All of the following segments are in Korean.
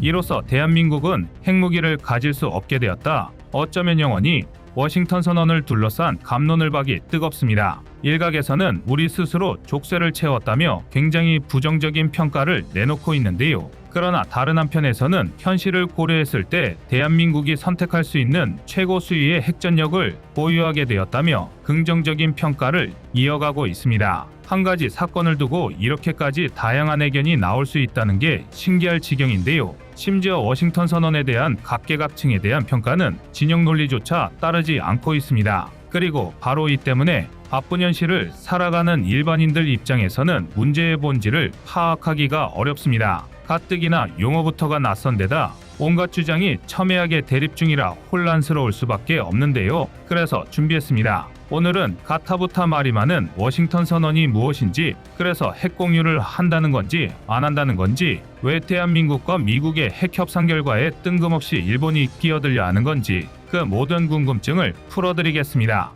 이로써 대한민국은 핵무기를 가질 수 없게 되었다. 어쩌면 영원히 워싱턴 선언을 둘러싼 감론을 박이 뜨겁습니다. 일각에서는 우리 스스로 족쇄를 채웠다며 굉장히 부정적인 평가를 내놓고 있는데요. 그러나 다른 한편에서는 현실을 고려했을 때 대한민국이 선택할 수 있는 최고 수위의 핵전력을 보유하게 되었다며 긍정적인 평가를 이어가고 있습니다. 한 가지 사건을 두고 이렇게까지 다양한 의견이 나올 수 있다는 게 신기할 지경인데요. 심지어 워싱턴 선언에 대한 각계각층에 대한 평가는 진영 논리조차 따르지 않고 있습니다. 그리고 바로 이 때문에 바쁜 현실을 살아가는 일반인들 입장에서는 문제의 본질을 파악하기가 어렵습니다. 가뜩이나 용어부터가 낯선 데다 온갖 주장이 첨예하게 대립 중이라 혼란스러울 수밖에 없는데요. 그래서 준비했습니다. 오늘은 가타부타 말이 많은 워싱턴 선언이 무엇인지, 그래서 핵 공유를 한다는 건지 안 한다는 건지, 왜 대한민국과 미국의 핵 협상 결과에 뜬금없이 일본이 끼어들려 하는 건지 그 모든 궁금증을 풀어드리겠습니다.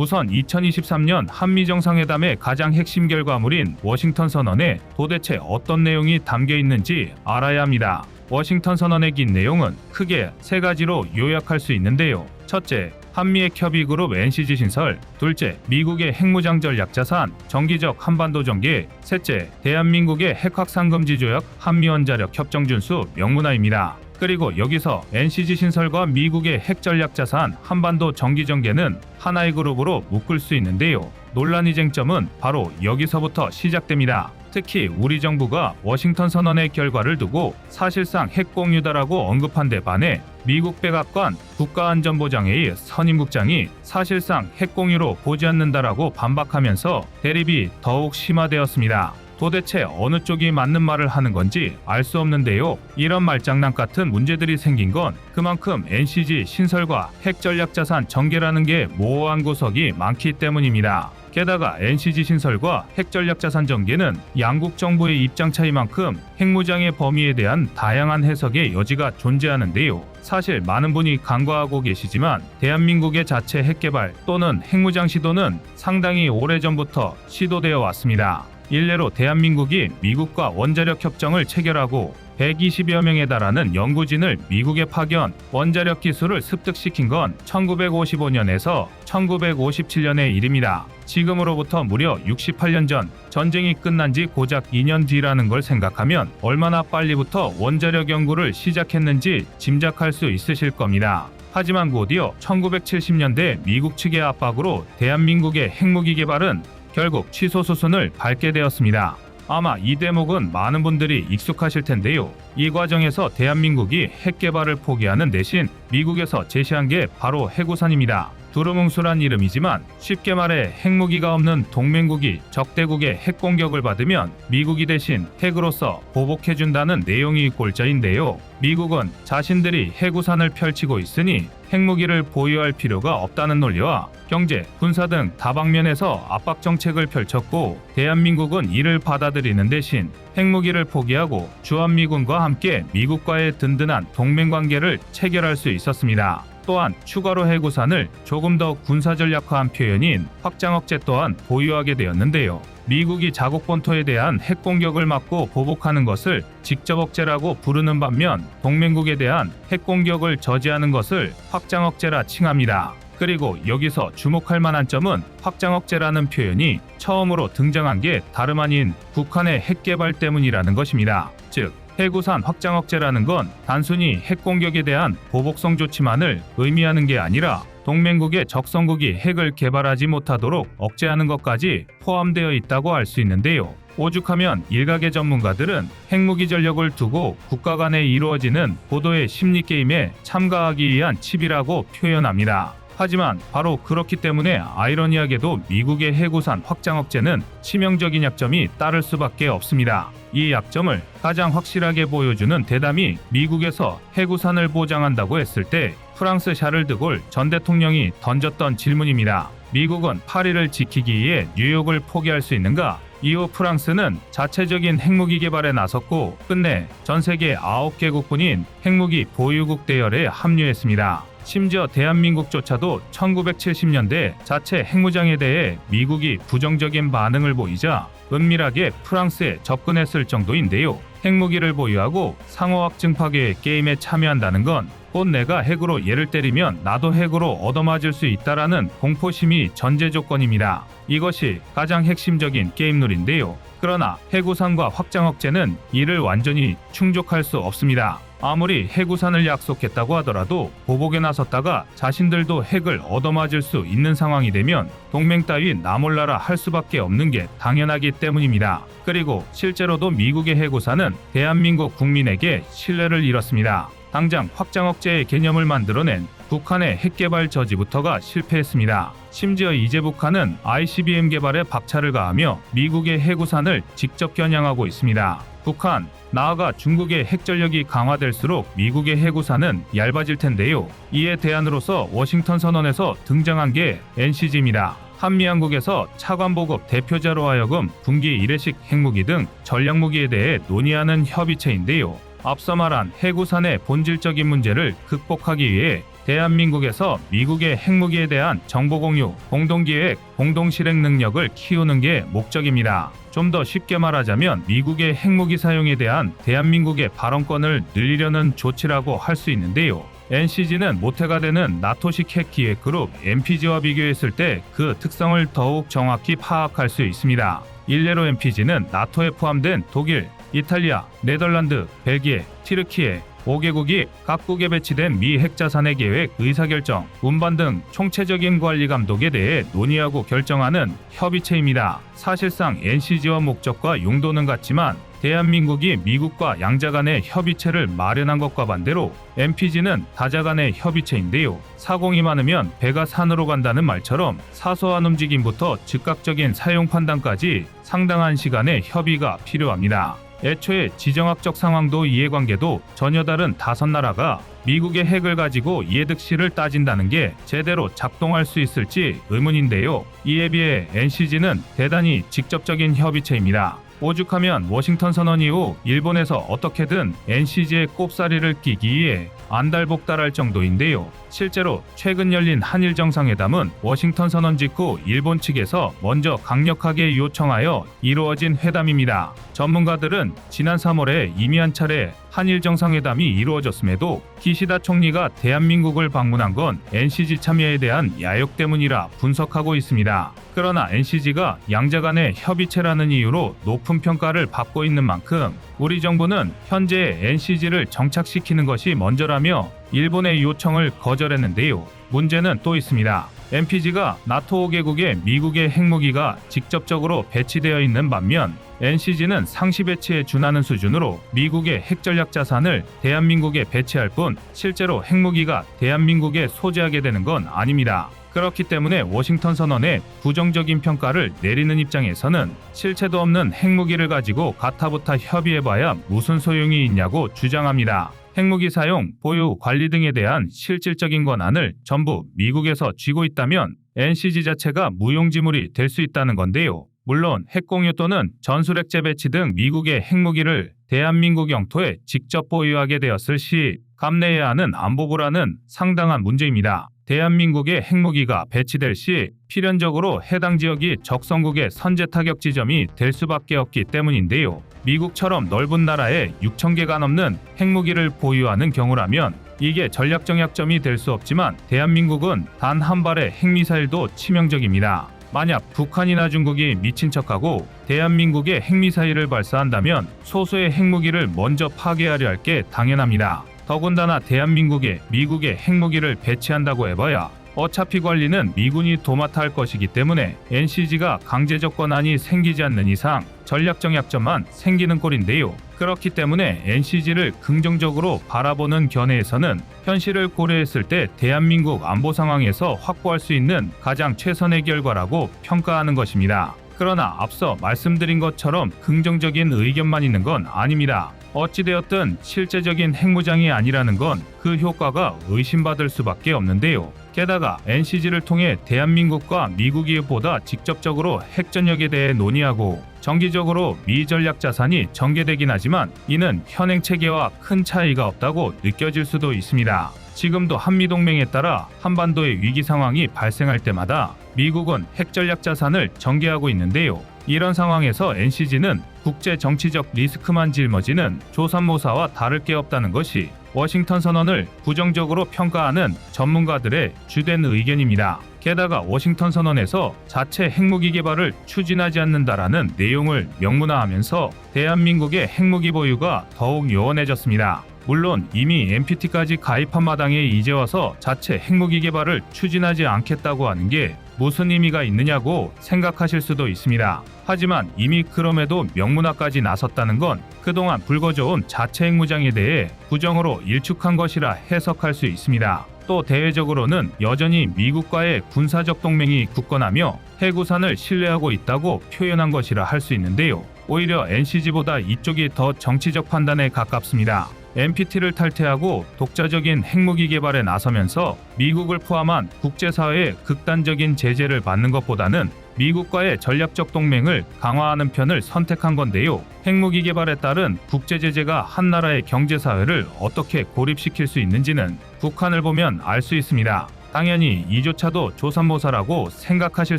우선 2023년 한미 정상회담의 가장 핵심 결과물인 워싱턴 선언에 도대체 어떤 내용이 담겨 있는지 알아야 합니다. 워싱턴 선언의 긴 내용은 크게 세 가지로 요약할 수 있는데요. 첫째, 한미의 협의그룹 NCG 신설, 둘째, 미국의 핵무장 전략 자산, 정기적 한반도 전개, 셋째, 대한민국의 핵확산 금지 조약 한미원자력 협정 준수 명문화입니다. 그리고 여기서 NCG 신설과 미국의 핵 전략 자산 한반도 정기 전개는 하나의 그룹으로 묶을 수 있는데요. 논란의 쟁점은 바로 여기서부터 시작됩니다. 특히 우리 정부가 워싱턴 선언의 결과를 두고 사실상 핵 공유다라고 언급한 데 반해 미국 백악관 국가안전보장회의 선임국장이 사실상 핵 공유로 보지 않는다라고 반박하면서 대립이 더욱 심화되었습니다. 도대체 어느 쪽이 맞는 말을 하는 건지 알 수 없는데요. 이런 말장난 같은 문제들이 생긴 건 그만큼 NCG 신설과 핵 전략 자산 전개라는 게 모호한 구석이 많기 때문입니다. 게다가 NCG 신설과 핵 전략 자산 전개는 양국 정부의 입장 차이만큼 핵무장의 범위에 대한 다양한 해석의 여지가 존재하는데요. 사실 많은 분이 간과하고 계시지만 대한민국의 자체 핵 개발 또는 핵무장 시도는 상당히 오래전부터 시도되어 왔습니다. 일례로 대한민국이 미국과 원자력 협정을 체결하고 120여 명에 달하는 연구진을 미국에 파견, 원자력 기술을 습득시킨 건 1955년에서 1957년의 일입니다. 지금으로부터 무려 68년 전 전쟁이 끝난 지 고작 2년 뒤라는 걸 생각하면 얼마나 빨리부터 원자력 연구를 시작했는지 짐작할 수 있으실 겁니다. 하지만 곧이어 1970년대 미국 측의 압박으로 대한민국의 핵무기 개발은 결국 취소 수순을 밟게 되었습니다. 아마 이 대목은 많은 분들이 익숙하실 텐데요. 이 과정에서 대한민국이 핵 개발을 포기하는 대신 미국에서 제시한 게 바로 해구산입니다. 두루뭉술한 이름이지만 쉽게 말해 핵무기가 없는 동맹국이 적대국의 핵 공격을 받으면 미국이 대신 핵으로서 보복해준다는 내용이 골자인데요. 미국은 자신들이 해구산을 펼치고 있으니 핵무기를 보유할 필요가 없다는 논리와 경제, 군사 등 다방면에서 압박 정책을 펼쳤고 대한민국은 이를 받아들이는 대신 핵무기를 포기하고 주한미군과 함께 미국과의 든든한 동맹 관계를 체결할 수 있었습니다. 또한 추가로 해구산을 조금 더 군사 전략화한 표현인 확장 억제 또한 보유하게 되었는데요. 미국이 자국 본토에 대한 핵 공격을 막고 보복하는 것을 직접 억제라고 부르는 반면 동맹국에 대한 핵 공격을 저지하는 것을 확장 억제라 칭합니다. 그리고 여기서 주목할 만한 점은 확장 억제라는 표현이 처음으로 등장한 게 다름 아닌 북한의 핵 개발 때문이라는 것입니다. 즉 해구산 확장 억제라는 건 단순히 핵 공격에 대한 보복성 조치만을 의미하는 게 아니라 동맹국의 적성국이 핵을 개발하지 못하도록 억제하는 것까지 포함되어 있다고 할 수 있는데요. 오죽하면 일각의 전문가들은 핵무기 전력을 두고 국가 간에 이루어지는 고도의 심리 게임에 참가하기 위한 칩이라고 표현합니다. 하지만 바로 그렇기 때문에 아이러니하게도 미국의 해구산 확장 억제는 치명적인 약점이 따를 수밖에 없습니다. 이 약점을 가장 확실하게 보여주는 대담이 미국에서 해구산을 보장한다고 했을 때 프랑스 샤를 드골 전 대통령이 던졌던 질문입니다. 미국은 파리를 지키기 위해 뉴욕을 포기할 수 있는가? 이후 프랑스는 자체적인 핵무기 개발에 나섰고 끝내 전 세계 9개국뿐인 핵무기 보유국 대열에 합류했습니다. 심지어 대한민국조차도 1970년대 자체 핵무장에 대해 미국이 부정적인 반응을 보이자 은밀하게 프랑스에 접근했을 정도인데요. 핵무기를 보유하고 상호확증 파괴의 게임에 참여한다는 건 곧 내가 핵으로 얘를 때리면 나도 핵으로 얻어맞을 수 있다라는 공포심이 전제 조건입니다. 이것이 가장 핵심적인 게임룰인데요. 그러나 해구산과 확장 억제는 이를 완전히 충족할 수 없습니다. 아무리 해구산을 약속했다고 하더라도 보복에 나섰다가 자신들도 핵을 얻어맞을 수 있는 상황이 되면 동맹 따위 나몰라라 할 수밖에 없는 게 당연하기 때문입니다. 그리고 실제로도 미국의 해구산은 대한민국 국민에게 신뢰를 잃었습니다. 당장 확장 억제의 개념을 만들어낸 북한의 핵 개발 저지부터가 실패했습니다. 심지어 이제 북한은 ICBM 개발에 박차를 가하며 미국의 해구산을 직접 겨냥하고 있습니다. 북한, 나아가 중국의 핵전력이 강화될수록 미국의 해구산은 얇아질 텐데요. 이에 대안으로서 워싱턴 선언에서 등장한 게 NCG입니다. 한미양국에서 차관보급 대표자로 하여금 분기 1회식 핵무기 등 전략무기에 대해 논의하는 협의체인데요. 앞서 말한 해구산의 본질적인 문제를 극복하기 위해 대한민국에서 미국의 핵무기에 대한 정보 공유, 공동 기획, 공동 실행 능력을 키우는 게 목적입니다. 좀 더 쉽게 말하자면 미국의 핵무기 사용에 대한 대한민국의 발언권을 늘리려는 조치라고 할 수 있는데요. NCG는 모태가 되는 나토식 핵 기획 그룹 MPG와 비교했을 때 그 특성을 더욱 정확히 파악할 수 있습니다. 일례로 MPG는 나토에 포함된 독일, 이탈리아, 네덜란드, 벨기에, 티르키예, 5개국이 각국에 배치된 미 핵자산의 계획, 의사결정, 운반 등 총체적인 관리 감독에 대해 논의하고 결정하는 협의체입니다. 사실상 NCG와 목적과 용도는 같지만 대한민국이 미국과 양자 간의 협의체를 마련한 것과 반대로 MPG는 다자 간의 협의체인데요. 사공이 많으면 배가 산으로 간다는 말처럼 사소한 움직임부터 즉각적인 사용 판단까지 상당한 시간의 협의가 필요합니다. 애초에 지정학적 상황도 이해관계도 전혀 다른 다섯 나라가 미국의 핵을 가지고 이해득실을 따진다는 게 제대로 작동할 수 있을지 의문인데요. 이에 비해 NCG는 대단히 직접적인 협의체입니다. 오죽하면 워싱턴 선언 이후 일본에서 어떻게든 NCG의 꼽사리를 끼기 위해 안달복달할 정도인데요. 실제로 최근 열린 한일 정상회담은 워싱턴 선언 직후 일본 측에서 먼저 강력하게 요청하여 이루어진 회담입니다. 전문가들은 지난 3월에 이미 한 차례 한일 정상회담이 이루어졌음에도 기시다 총리가 대한민국을 방문한 건 NCG 참여에 대한 야욕 때문이라 분석하고 있습니다. 그러나 NCG가 양자 간의 협의체라는 이유로 높은 평가를 받고 있는 만큼 우리 정부는 현재 NCG를 정착시키는 것이 먼저라며 일본의 요청을 거절했는데요. 문제는 또 있습니다. MPG가 나토 5개국에 미국의 핵무기가 직접적으로 배치되어 있는 반면 NCG는 상시 배치에 준하는 수준으로 미국의 핵전략 자산을 대한민국에 배치할 뿐 실제로 핵무기가 대한민국에 소재하게 되는 건 아닙니다. 그렇기 때문에 워싱턴 선언에 부정적인 평가를 내리는 입장에서는 실체도 없는 핵무기를 가지고 가타부타 협의해봐야 무슨 소용이 있냐고 주장합니다. 핵무기 사용, 보유, 관리 등에 대한 실질적인 권한을 전부 미국에서 쥐고 있다면 NCG 자체가 무용지물이 될 수 있다는 건데요. 물론 핵공유 또는 전술핵 재배치 등 미국의 핵무기를 대한민국 영토에 직접 보유하게 되었을 시 감내해야 하는 안보부라는 상당한 문제입니다. 대한민국의 핵무기가 배치될 시 필연적으로 해당 지역이 적성국의 선제 타격 지점이 될 수밖에 없기 때문인데요. 미국처럼 넓은 나라에 6천 개가 넘는 핵무기를 보유하는 경우라면 이게 전략적 약점이 될 수 없지만 대한민국은 단 한 발의 핵미사일도 치명적입니다. 만약 북한이나 중국이 미친 척하고 대한민국에 핵미사일을 발사한다면 소수의 핵무기를 먼저 파괴하려 할 게 당연합니다. 더군다나 대한민국에 미국의 핵무기를 배치한다고 해봐야 어차피 관리는 미군이 도맡아 할 것이기 때문에 NCG가 강제적 권한이 생기지 않는 이상 전략적 약점만 생기는 꼴인데요. 그렇기 때문에 NCG를 긍정적으로 바라보는 견해에서는 현실을 고려했을 때 대한민국 안보 상황에서 확보할 수 있는 가장 최선의 결과라고 평가하는 것입니다. 그러나 앞서 말씀드린 것처럼 긍정적인 의견만 있는 건 아닙니다. 어찌되었든 실제적인 핵무장이 아니라는 건 그 효과가 의심받을 수밖에 없는데요. 게다가 NCG를 통해 대한민국과 미국이 보다 직접적으로 핵전력에 대해 논의하고 정기적으로 미 전략 자산이 전개되긴 하지만 이는 현행 체계와 큰 차이가 없다고 느껴질 수도 있습니다. 지금도 한미동맹에 따라 한반도의 위기 상황이 발생할 때마다 미국은 핵전략 자산을 전개하고 있는데요. 이런 상황에서 NCG는 국제 정치적 리스크만 짊어지는 조선모사와 다를 게 없다는 것이 워싱턴 선언을 부정적으로 평가하는 전문가들의 주된 의견입니다. 게다가 워싱턴 선언에서 자체 핵무기 개발을 추진하지 않는다라는 내용을 명문화하면서 대한민국의 핵무기 보유가 더욱 요원해졌습니다. 물론 이미 NPT까지 가입한 마당에 이제 와서 자체 핵무기 개발을 추진하지 않겠다고 하는 게 무슨 의미가 있느냐고 생각하실 수도 있습니다. 하지만 이미 그럼에도 명문화까지 나섰다는 건 그동안 불거져온 자체 핵무장에 대해 부정으로 일축한 것이라 해석할 수 있습니다. 또 대외적으로는 여전히 미국과의 군사적 동맹이 굳건하며 해구산을 신뢰하고 있다고 표현한 것이라 할 수 있는데요. 오히려 NCG보다 이쪽이 더 정치적 판단에 가깝습니다. NPT를 탈퇴하고 독자적인 핵무기 개발에 나서면서 미국을 포함한 국제사회의 극단적인 제재를 받는 것보다는 미국과의 전략적 동맹을 강화하는 편을 선택한 건데요. 핵무기 개발에 따른 국제 제재가 한 나라의 경제 사회를 어떻게 고립시킬 수 있는지는 북한을 보면 알 수 있습니다. 당연히 이조차도 조선모사라고 생각하실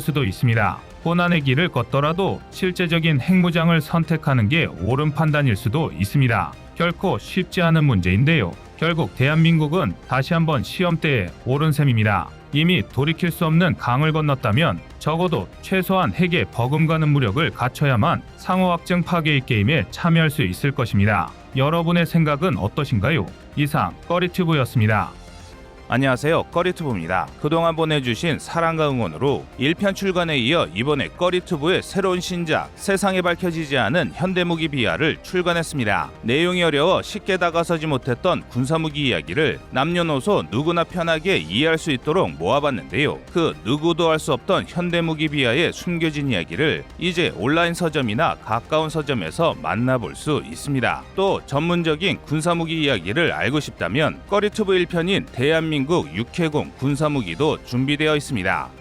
수도 있습니다. 고난의 길을 걷더라도 실제적인 핵무장을 선택하는 게 옳은 판단일 수도 있습니다. 결코 쉽지 않은 문제인데요. 결국 대한민국은 다시 한번 시험대에 오른 셈입니다. 이미 돌이킬 수 없는 강을 건넜다면 적어도 최소한 핵에 버금가는 무력을 갖춰야만 상호 확증 파괴의 게임에 참여할 수 있을 것입니다. 여러분의 생각은 어떠신가요? 이상 꺼리튜브였습니다. 안녕하세요. 꺼리투브입니다. 그동안 보내주신 사랑과 응원으로 1편 출간에 이어 이번에 꺼리투브의 새로운 신작 세상에 밝혀지지 않은 현대무기 비하를 출간했습니다. 내용이 어려워 쉽게 다가서지 못했던 군사무기 이야기를 남녀노소 누구나 편하게 이해할 수 있도록 모아봤는데요. 그 누구도 알 수 없던 현대무기 비하의 숨겨진 이야기를 이제 온라인 서점이나 가까운 서점에서 만나볼 수 있습니다. 또 전문적인 군사무기 이야기를 알고 싶다면 꺼리투브 1편인 대한민국 육해공 군사무기도 준비되어 있습니다.